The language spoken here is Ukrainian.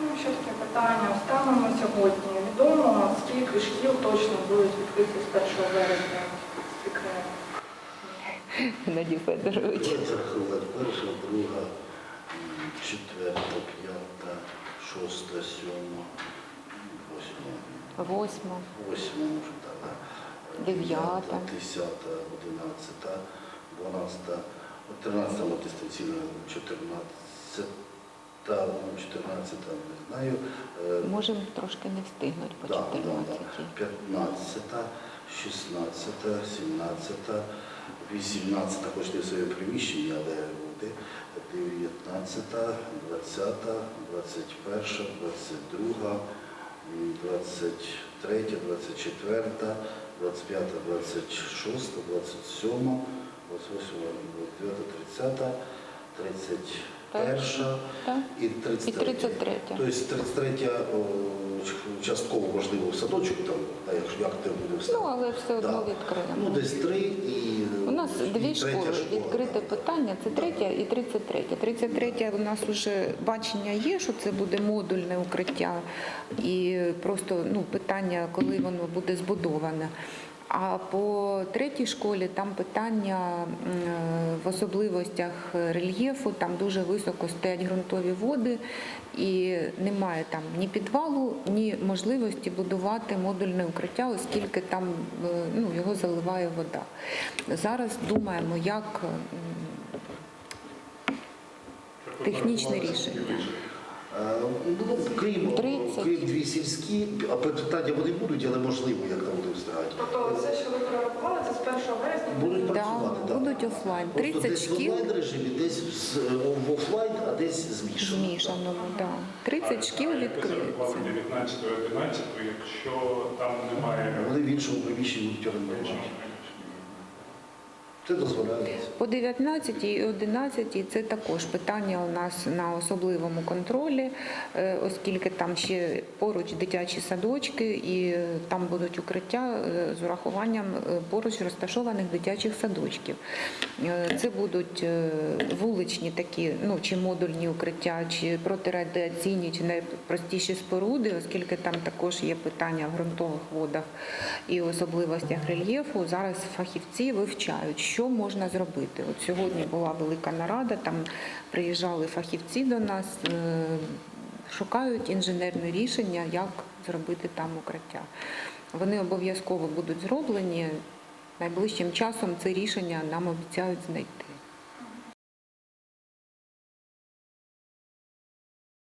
Ну, ще таке питання. Станом на сьогодні відомо, скільки шкіл точно будуть відкриті з 1 березня. Секрет. Геннадій Федорович. Рахувати перша, друга, четверта, п'ята, шоста, сьома, восьма, Восьма. восьма, може так, да? Дев'ята. десята, одинадцята, дванадцята, тринадцята на дистанційна, чотирнадцята, ну, чотирнадцята, не знаю. Е, Можемо трошки не встигнути по Да, да, 14. да. 15, 16, 17, 18, хоч не в своє приміщення, але буде 19, 20, 21, 22, м, 23, 24, 25, 26, 27, 28, 29, 30, 30, 31 Так? і І 33. 33. Тобто 33 частково можливо в садочок, там, а якщо як те буде все. Ну, але все одно Да. відкриємо. Ну, десь три і У нас дві школи. школа, Відкрите питання це третя і 33. 33 у нас вже бачення є, що це буде модульне укриття, і просто ну, питання, коли воно буде збудоване. А по третій школі там питання в особливостях рельєфу, там дуже високо стоять ґрунтові води, і немає там ні підвалу, ні можливості будувати модульне укриття, оскільки там е, ну, його заливає вода. Зараз думаємо, як технічне рішення. Е, Ну, крім, 30. сільські, а питання вони будуть, але можливо, як там буде встигати. Тобто все, що ви прорахували, це з 1 вересня Будуть Да, працювати, да. будуть офлайн. Просто 30 десь в онлайн режимі, десь з- в офлайн, а десь змішано. Змішаному, да. 30 шкіл відкриється. 19 11 якщо там немає Вони в іншому приміщенні будуть орендувати. Це дозволяється. По 19 і 11 це також питання у нас на особливому контролі, е, оскільки там ще поруч дитячі садочки і е, там будуть укриття е, з урахуванням поруч розташованих дитячих садочків. Це будуть вуличні такі, ну чи модульні укриття, чи протирадіаційні, чи найпростіші споруди, оскільки там також є питання в ґрунтових водах і особливостях рельєфу. Зараз фахівці вивчають, що можна зробити. От сьогодні була велика нарада, там приїжджали фахівці до нас, е, шукають інженерне рішення, як зробити там укриття. Вони обов'язково будуть зроблені. Найближчим часом це рішення нам обіцяють знайти.